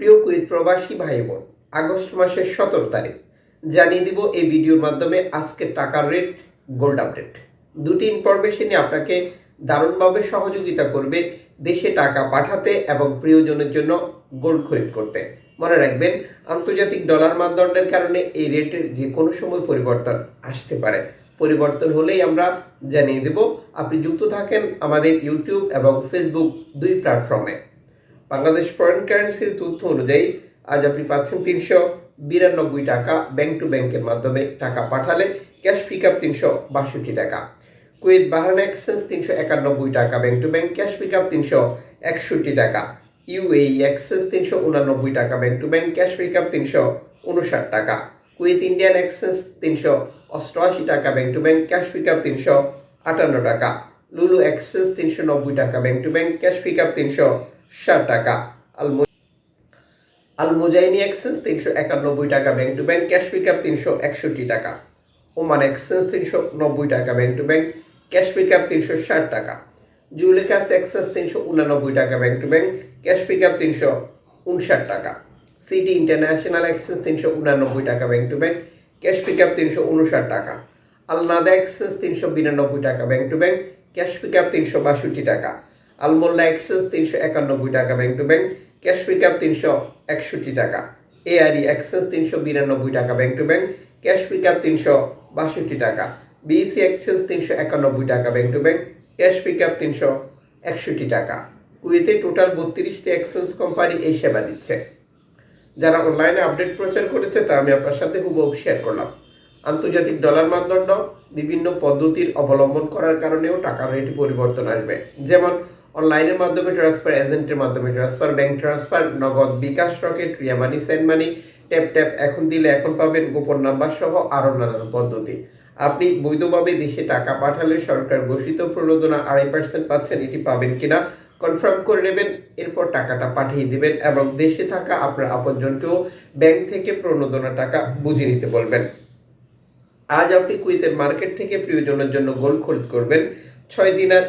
প্রিয় কুইত প্রবাসী ভাই বোন আগস্ট মাসের সতেরো তারিখ। জানিয়ে দিব এই ভিডিওর মাধ্যমে আজকের টাকার রেট গোল্ড আপডেট দুটি ইনফরমেশনই আপনাকে দারুণভাবে সহযোগিতা করবে দেশে টাকা পাঠাতে এবং প্রিয়জনের জন্য গোল্ড খরিদ করতে। মনে রাখবেন, আন্তর্জাতিক ডলার মানদণ্ডের কারণে এই রেটের যে কোনো সময় পরিবর্তন আসতে পারে। পরিবর্তন হলেই আমরা জানিয়ে দেব, আপনি যুক্ত থাকেন আমাদের ইউটিউব এবং ফেসবুক দুই প্ল্যাটফর্মে বাংলাদেশ ফরেন কারেন্সির তথ্য অনুযায়ী, আজ আপনি পাচ্ছেন তিনশো বিরানব্বই টাকা ব্যাংক টু ব্যাংকের মাধ্যমে টাকা পাঠালে ক্যাশ পিক আপ তিনশো বাষট্টি টাকা। কুয়েত বাহারান এক্সচেঞ্জ তিনশো একানব্বই টাকা bank to bank cash pick up তিনশো একষট্টি টাকা। ইউএই এক্সচেঞ্জ তিনশো উনানব্বই টাকা bank to bank cash pick up তিনশো উনষাট টাকা। কুয়েত ইন্ডিয়ান এক্সচেঞ্জ তিনশো অষ্টআশি টাকা bank to bank cash pick up তিনশো আটান্ন টাকা। লুলু এক্সচেঞ্জ তিনশো নব্বই টাকা bank to bank cash pick up তিনশো ষাট টাকা। আলমো আল মুজাইনি এক্সচেঞ্জ তিনশো একানব্বই টাকা, bank to bank cash pick up তিনশো একষট্টি টাকা। ওমান এক্সচেঞ্জ তিনশো নব্বই টাকা, bank to bank cash pick up তিনশো ষাট টাকা। জুলেকাস এক্সচেঞ্জ তিনশো উনানব্বই টাকা, bank to bank cash pick up তিনশো উনষাট টাকা। সিটি ইন্টারন্যাশনাল এক্সচেঞ্জ তিনশো উনানব্বই টাকা, bank to bank cash pick up তিনশো উনষাট টাকা। আলনাদা এক্সচেঞ্জ তিনশো বিরানব্বই টাকা, bank to bank cash pick up তিনশো বাষট্টি টাকা। আলমোল্লা এক্সচেঞ্জ তিনশো একানব্বই টাকা bank to bank, cash pick up তিনশো একষট্টি টাকা। এআরই এক্সচেঞ্জ তিনশো বিরানব্বই টাকা bank to bank, cash pick up তিনশো বাষট্টি টাকা। বিইসি এক্সচেঞ্জ তিনশো একানব্বই টাকা bank to bank, cash pick up তিনশো একষট্টি টাকা। কুয়েতে টোটাল বত্রিশটি এক্সচেঞ্জ কোম্পানি এই সেবা দিচ্ছে। যারা অনলাইনে আপডেট প্রচার করেছে, তা আমি আপনার সাথে হুবহু শেয়ার করলাম। আন্তর্জাতিক ডলার মানদণ্ড বিভিন্ন পদ্ধতির অবলম্বন করার কারণেও টাকার রেট পরিবর্তন আসবে। যেমন অনলাইনের মাধ্যমে ট্রান্সফার এজেন্টের মাধ্যমে transfer bank transfer Nagad bKash Rocket, Ria money send money tap tap এখন দিলে এখন পাবেন গোপন নাম্বার সহ আরও নানান পদ্ধতি। আপনি বৈধভাবে দেশে টাকা পাঠালে সরকার ঘোষিত প্রণোদনা আড়াই পার্সেন্ট পাচ্ছেন, এটি পাবেন কিনা কনফার্ম করে নেবেন, এরপর টাকাটা পাঠিয়ে দিবেন এবং দেশে থাকা আপনার আপনজনকেও ব্যাংক থেকে প্রণোদনা টাকা বুঝে নিতে বলবেন। আজ আপনি কুইতের মার্কেট থেকে প্রিয়জনের জন্য গোল্ড খরিদ করবেন, ছয় দিনার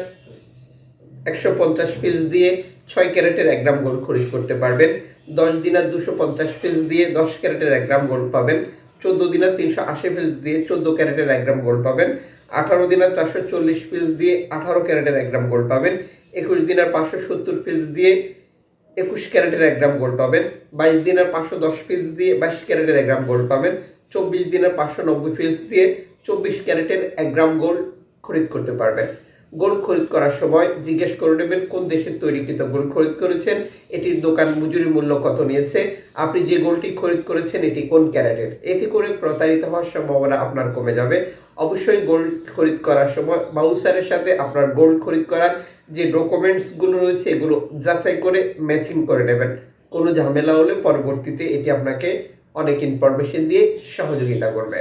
একশো পঞ্চাশ পিস দিয়ে ছয় ক্যারেটের এক গ্রাম গোল্ড খরিদ করতে পারবেন। দশ দিনার দুশো পঞ্চাশ পিস দিয়ে দশ ক্যারেটের এক গ্রাম গোল্ড পাবেন। চোদ্দ দিনার তিনশো আশি পিস দিয়ে চোদ্দ ক্যারেটের এক গ্রাম গোল্ড পাবেন। আঠারো দিনার চারশো চল্লিশ পিস দিয়ে আঠারো ক্যারেটের এক গ্রাম গোল্ড পাবেন। একুশ দিনার পাঁচশো সত্তর পিস দিয়ে একুশ ক্যারেটের এক গ্রাম গোল্ড পাবেন। বাইশ দিনের পাঁচশো দশ পিস দিয়ে বাইশ ক্যারেটের এক গ্রাম গোল্ড পাবেন। চব্বিশ দিনের পাঁচশো নব্বই পিস দিয়ে চব্বিশ ক্যারেটের এক গ্রাম গোল্ড খরিদ করতে পারবেন। গোল্ড খরিদ করার সময় জিজ্ঞেস করে নেবেন, কোন দেশের তৈরিকৃত গোল্ড খরিদ করেছেন, এটির দোকান মজুরি মূল্য কত নিয়েছে, আপনি যে গোল্ডটি খরিদ করেছেন, এটি কোন ক্যারেটের? এতে করে প্রতারিত হওয়ার সম্ভাবনা আপনার কমে যাবে। অবশ্যই গোল্ড খরিদ করার সময় বাউসারের সাথে আপনার গোল্ড খরিদ করার যে ডকুমেন্টসগুলো রয়েছে, এগুলো যাচাই করে ম্যাচিং করে নেবেন। কোনো ঝামেলা হলে পরবর্তীতে এটি আপনাকে অনেক ইনফরমেশন দিয়ে সহযোগিতা করবে।